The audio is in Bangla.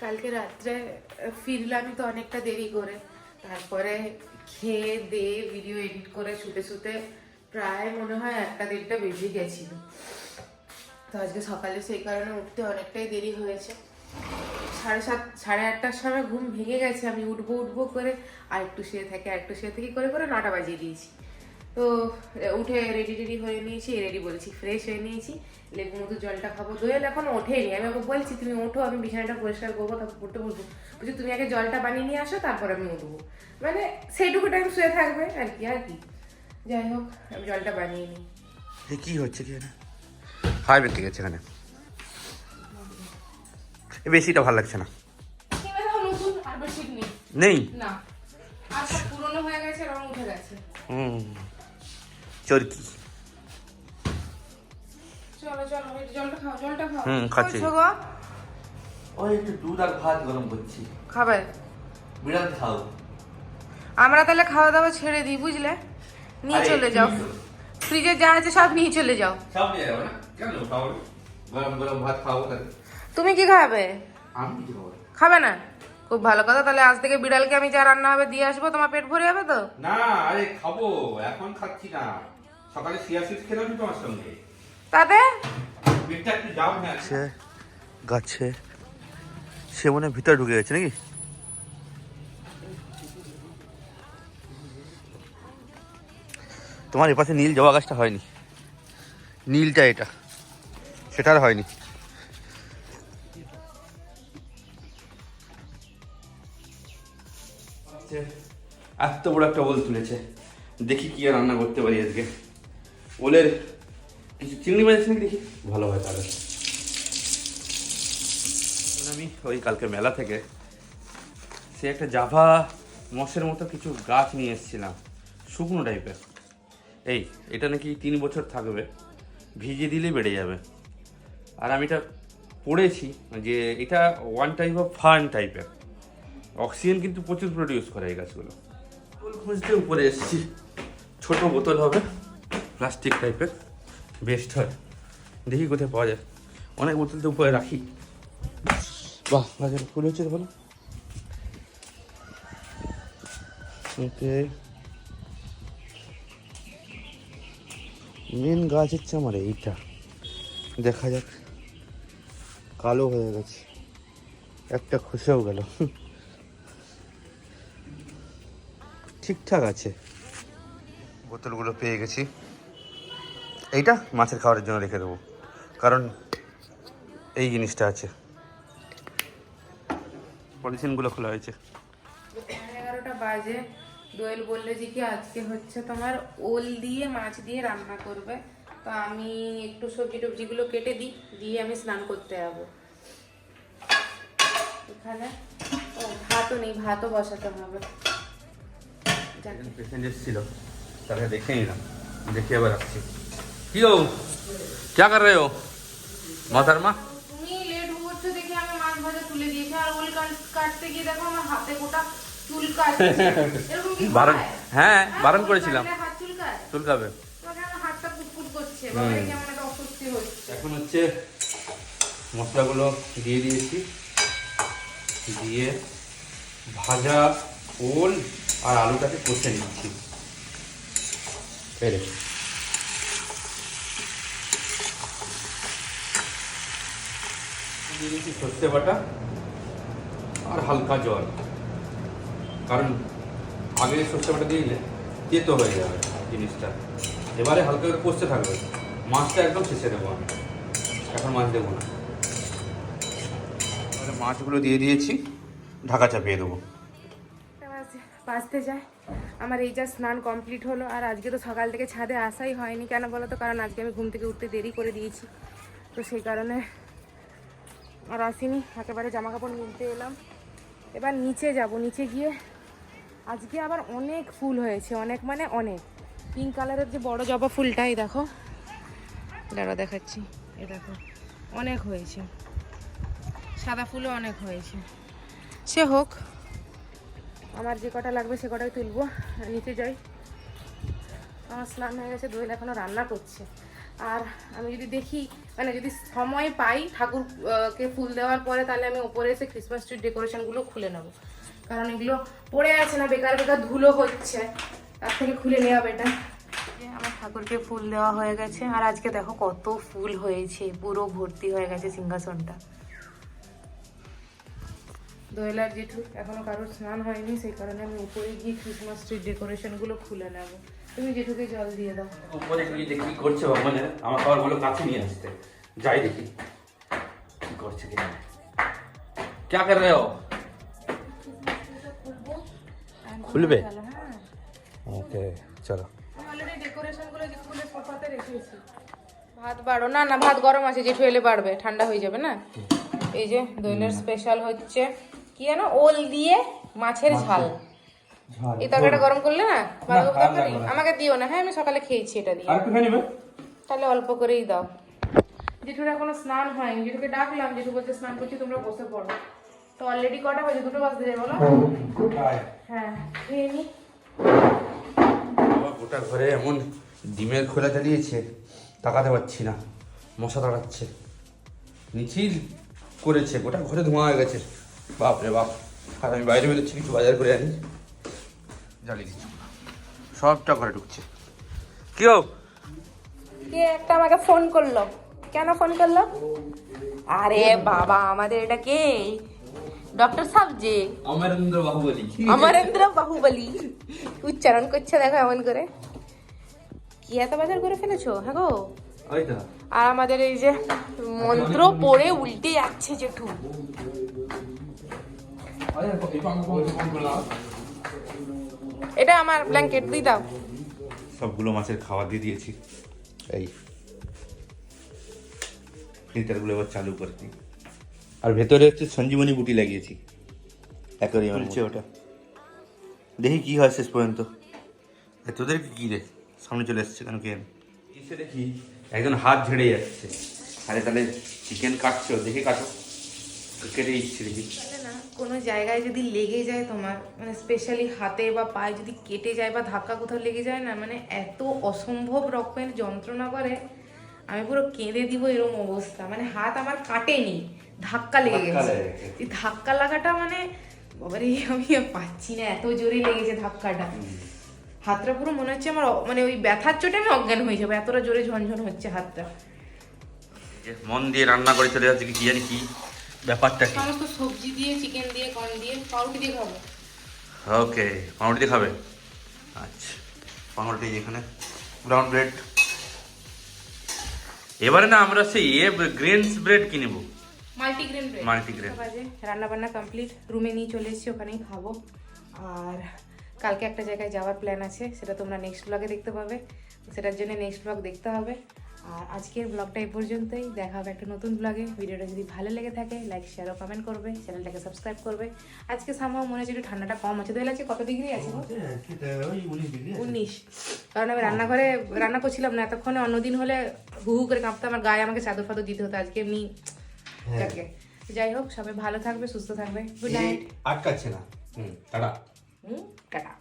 কালকে রাত্রে ফিরলাম তো অনেকটা দেরি করে। তারপরে খেয়ে দিয়ে ভিডিও এডিট করে শুতে শুতে প্রায় মনে হয় একটা দেড়টা বেজে গেছিল। তো আজকে সকালে সেই কারণে উঠতে অনেকটাই দেরি হয়েছে। সাড়ে সাত, সাড়ে আটটার সময় ঘুম ভেঙে গেছে, আমি উঠবো উঠবো করে আর একটু শুয়ে থাকি, আর একটু শুয়ে থেকে করে করে নটা বাজিয়ে দিয়েছি। তো উঠে রেডি রেডি হয়ে নিয়েছি রেডি বলছি ফ্রেশ হয়ে নিয়েছি। লেবু মধু জলটা খাব। দোয়েল এখন ওঠেনি। আমি ওকে বলছি তুমি ওঠো আমি বিছানাটা পরিষ্কার করব তারপর পড়তে বসবো। বলছি তুমি আগে জলটা বানিয়ে নিয়ে আসো তারপর আমি উঠবো। মানে সেইটুকু টাইম শুয়ে থাকবে আর কি আর কি। যাই হোক আমি জলটা বানিয়ে নিই। কি হচ্ছে কি না হাই ঠিক আছে এখানে। বেশিটা ভালো লাগছে না। নেই। নেই? না। আর সব পুরনো হয়ে গেছে রং উঠে গেছে। হুম। চরকি। চলো চলো এই জলটা খাও জলটা খাও। হুম, খাচ্ছি। ওই একটু দুধ আর ভাত গরম করছি। খাবে? বিড়াল খাও। আমরা তাহলে খাওয়া দাওয়া ছেড়ে দিই বুঝলে? নিয়ে চলে যাও। তুমি ফ্রিজে যা আছে সব নিয়ে চলে যাও। সব নিয়ে যাব না? কেন খাও গরম গরম ভাত খাব তুমি কি খাবে? আমি কিছু খাব খাবে না? খুব ভালো কথা তাহলে আজ থেকে বিড়ালকে আমি যা রান্না হবে দিয়ে আসব তোমার পেট ভরে যাবে তো? না আরে খাব এখন খাচ্ছি না। সকালে সিয়া সিট খেলাম তোমার সঙ্গে। তাতে পেটটা একটু যাও না সে গাছে সে মনে হয় ভিতরে ঢুকে গেছে নাকি? তোমার এপাশে নীল জবা গাছটা হয়নি। নীলটা এটা সেটা আর হয়নি। এত বড় একটা বল তুলেছে। দেখি কি আর রান্না করতে পারি আজকে। ওলের কিছু চিংড়ি মাছ নাকি দেখি। ভালো হয় তাহলে। আমি ওই কালকে মেলা থেকে সে একটা জাভা মশের মতো কিছু গাছ নিয়ে এসেছিলাম, শুকনো টাইপের এই, এটা নাকি তিন বছর থাকবে, ভিজিয়ে দিলেই বেড়ে যাবে। আর আমি এটা পড়েছি যে এটা ওয়ান টাইপ অফ ফার্ন টাইপের অক্সিজেন কিন্তু প্রচুর প্রডিউস করে এই গাছগুলো। ফুল খুঁজতে উপরে এসেছি। ছোট বোতল হবে। প্লাস্টিক টাইপের বেস্ট হয়। দেখি কোথায় পাওয়া যায়। অনেক বোতল তো উপরে রাখি। বাহ গাছের ফুল হচ্ছে ভালো ওকে। মেন গাছ হচ্ছে আমার এইটা। দেখা যাক। কালো হয়ে গেছে। একটা খসেও গেল। ঠিকঠাক আছে। বোতলগুলো পেয়ে গেছি। এইটা মাছের খাওয়ারের জন্য রেখে দেবো। কারণ এই জিনিসটা আছে। পলিথিনগুলো খোলা হয়েছে। এগারোটা বাজে। দোয়েল বললে যে কি আজকে হচ্ছে তোমার ওল দিয়ে মাছ দিয়ে রান্না করবে। তো আমি একটু সবজি টবজিগুলো কেটে দিই দিয়ে আমি স্নান করতে যাব। এখানে ও ভাতও নেই ভাতও বসাতে হবে। পেশেন্ট এসেছিল তাকে দেখে নিলাম। দেখে আবার আসছি। কি হো क्या कर रहे हो मोहतरमा তুমি লেট করছো দেখে আমি মাছ ভাজা তুলে দিয়েছি আর ওল কাট- কাটতে গিয়ে দেখো আমার হাতে গোটা চুল কাটছে এরকম কি বারণ হয়? হ্যাঁ বারণ ওল করেছিলাম কাটলে হাত চুলকায় চুলকাবে তোমাকে আমার হাতটা পুটপুট করছে বাবার কেমন একটা অস্বস্তি হচ্ছে এখন হচ্ছে মশলাগুলো দিয়ে দিয়েছি দিয়ে ভাজা ওল আর আলুটাকে কষে নিচ্ছি পেরে সর্ষে বাটা আর হালকা জল। কারণ আগে সর্ষে বাটা দিয়ে দিলে তেতো হয়ে যাবে জিনিসটা। এবারে হালকা করে কষতে থাকবে। মাছটা একদম শেষে দেবো আমি। এখন মাছ দেবো না। মাছগুলো দিয়ে দিয়েছি। ঢাকা চাপিয়ে দেবো। বাঁচতে যায়। আমার এই যা স্নান কমপ্লিট হলো, আর আজকে তো সকাল থেকে ছাদে আসাই হয়নি। কেন বলো তো? কারণ আজকে আমি ঘুম থেকে উঠতে দেরি করে দিয়েছি। তো সেই কারণে আর আসিনি, একেবারে জামা কাপড় নিতে এলাম। এবার নিচে যাব, নিচে গিয়ে আজকে আবার অনেক ফুল হয়েছে, অনেক মানে অনেক। পিঙ্ক কালারের যে বড় জবা ফুলটাই দেখো। দাঁড়া দেখাচ্ছি। এ দেখো, অনেক হয়েছে। সাদা ফুলও অনেক হয়েছে। সে হোক, আমার যে কটা লাগবে সে কটাই তুলবো। নিচে যাই। আমার স্নান হয়ে গেছে, দোয়েল এখনও রান্না করছে। আর আমি যদি দেখি মানে যদি সময় পাই ঠাকুরকে ফুল দেওয়ার পরে, তাহলে আমি ওপরে এসে ক্রিসমাস ট্রির ডেকোরেশনগুলো খুলে নেব। কারণ এগুলো পড়ে আছে না, বেকার বেকার ধুলো হচ্ছে। তার থেকে খুলে নেওয়া বেটার আমার ঠাকুরকে ফুল দেওয়া হয়ে গেছে, আর আজকে দেখো কত ফুল হয়েছে, পুরো ভর্তি হয়ে গেছে সিংহাসনটা। দোয়েলার জেঠু এখনো কারোর স্নান হয়নি সেই কারণে আমি উপরে গিয়ে ক্রিসমাস ট্রির ডেকোরেশনগুলো খুলে নেব তুমি জেঠুকে জল দিয়ে দাও উপরে গিয়ে দেখি কি করছে বাবা, মানে আমার খাবারগুলো কাছে নিয়ে আসতে যাই দেখি কি করছে কি জানে। क्या कर रहे हो খুলবে? হ্যাঁ ওকে চলো আমি অলরেডি ডেকোরেশনগুলো যে খুলে সোফাতে রেখেছি ভাত বাড়ো না না ভাত গরম আছে জেঠু এলে বাড়বে ঠান্ডা হয়ে যাবে না এই যে দইলের স্পেশাল হচ্ছে কি জানো ওল দিয়ে মাছের ঝাল। এই তরকারিটা গরম করলে না বাঁধাকপি তরকারি। আমাকে দিও না হ্যাঁ আমি সকালে খেয়েছি এটা দিয়ে। তাহলে অল্প করেই দাও। জেঠুর এখনও স্নান হয়নি। জেঠুকে ডাকলাম জেঠু বলছে স্নান করছি তোমরা বসে পড়ো। তো অলরেডি কটা বাজে? দুটো বাজতে যায় বলো। হ্যাঁ খেয়ে নি। গোটা ঘরে এমন ডিমের খোলা চালিয়েছে তাকাতে পারছি না। মশা তাড়াচ্ছে মিছিল করেছে গোটা ঘরে ধোঁয়া হয়ে গেছে। বাপ রে বাপ। আর আমি বাইরে বেরোচ্ছি কিছু বাজার করে আনি। জ্বালিয়ে দিচ্ছি। সবটা ঘরে ঢুকছে। কি হোক কে একটা আমাকে ফোন করল। কেন ফোন করল? আরে বাবা আমাদের এটা কে? ডক্টর সাবজে। অমরেন্দ্র বাহুবলী। অমরেন্দ্র বাহুবলী। উচ্চারণ করছে দেখো এমন করে। কি এত বাজার করে ফেলেছো? হ্যাঁ গো। আর আমাদের এই যে মন্ত্র পড়ে উল্টে যাচ্ছে জেঠু। এটা আমার ব্ল্যাঙ্কেট দিয়ে দাও। সবগুলো মাছের খাবার দিয়ে দিয়েছি। এই। ফিল্টারগুলো এবার চালু করে দিই। আর ভেতরে হচ্ছে সঞ্জীবনী বুটি লাগিয়েছি। অ্যাকোরিয়াম চলছে ওটা। দেখি কি হয় শেষ পর্যন্ত। তোদের কি রে? সামনে চলে এসছে কেন কে কিসে দেখি? একজন হাত ঝেড়ে যাচ্ছে। আরে তাহলে চিকেন কাটছো দেখে কাটো। কেটে দিচ্ছি দেখি। কোনো জায়গায় যদি লেগে যায় তোমার মানে স্পেশালি হাতে বা পায়ে যদি কেটে যায় বা ধাক্কা কোথাও লেগে যায় না মানে এত অসম্ভব রকমের যন্ত্রণা করে আমি পুরো কেঁদে দিব এরকম অবস্থা। মানে হাত আমার কাটেনি ধাক্কা লেগে গেছে। এই ধাক্কা লাগাটা মানে বাবারে আমি আর পাচ্ছি না এত জোরে লেগেছে ধাক্কাটা। হাতটা পুরো মনে হচ্ছে আমার মানে ওই ব্যথার চোটে আমি অজ্ঞান হয়ে যাব এতটা জোরে ঝনঝন হচ্ছে হাতটা। মন দিয়ে রান্না করে চলে যাচ্ছে কি জানি কি ব্যাপারটা কি? সমস্ত সবজি দিয়ে চিকেন দিয়ে কর্ন দিয়ে পাউরুটি দিয়ে খাব। ওকে পাউরুটি দিয়ে খাবে? আচ্ছা পাউরুটি এখানে ব্রাউন ব্রেড এবারে না আমরা সেই এ গ্রেনস ব্রেড কিনবো মাল্টিগ্রেন ব্রেড মাল্টিগ্রেন রান্না বান্না কমপ্লিট রুমে নিয়ে চলে এসেছি ওখানেই খাব। আর কালকে একটা জায়গায় যাওয়ার প্ল্যান আছে সেটা তোমরা নেক্সট ব্লগে দেখতে পাবে। সেটার জন্য নেক্সট ব্লগ দেখতে হবে। আর আজকের ব্লগটা এই পর্যন্তই। দেখা হবে একটা নতুন ব্লগে। ভিডিওটা যদি ভালো লেগে থাকে লাইক শেয়ার ও কমেন্ট করবে। চ্যানেলটাকে সাবস্ক্রাইব করবে। আজকে সামহাও মনে হচ্ছে একটু ঠান্ডাটা কম আছে। দোয়েল আছে কত ডিগ্রি আছে? উনিশ কারণ আমি রান্নাঘরে রান্না করছিলাম না এতক্ষণে অন্যদিন হলে হু হু করে কাঁপতে আমার গায়ে আমাকে চাদর ফাদর দিতে হতো। আজকে এমনি যাকে। যাই হোক সবাই ভালো থাকবে সুস্থ থাকবে। গুড নাইট আটকাচ্ছে না। হুম টাটা। হুম টাটা।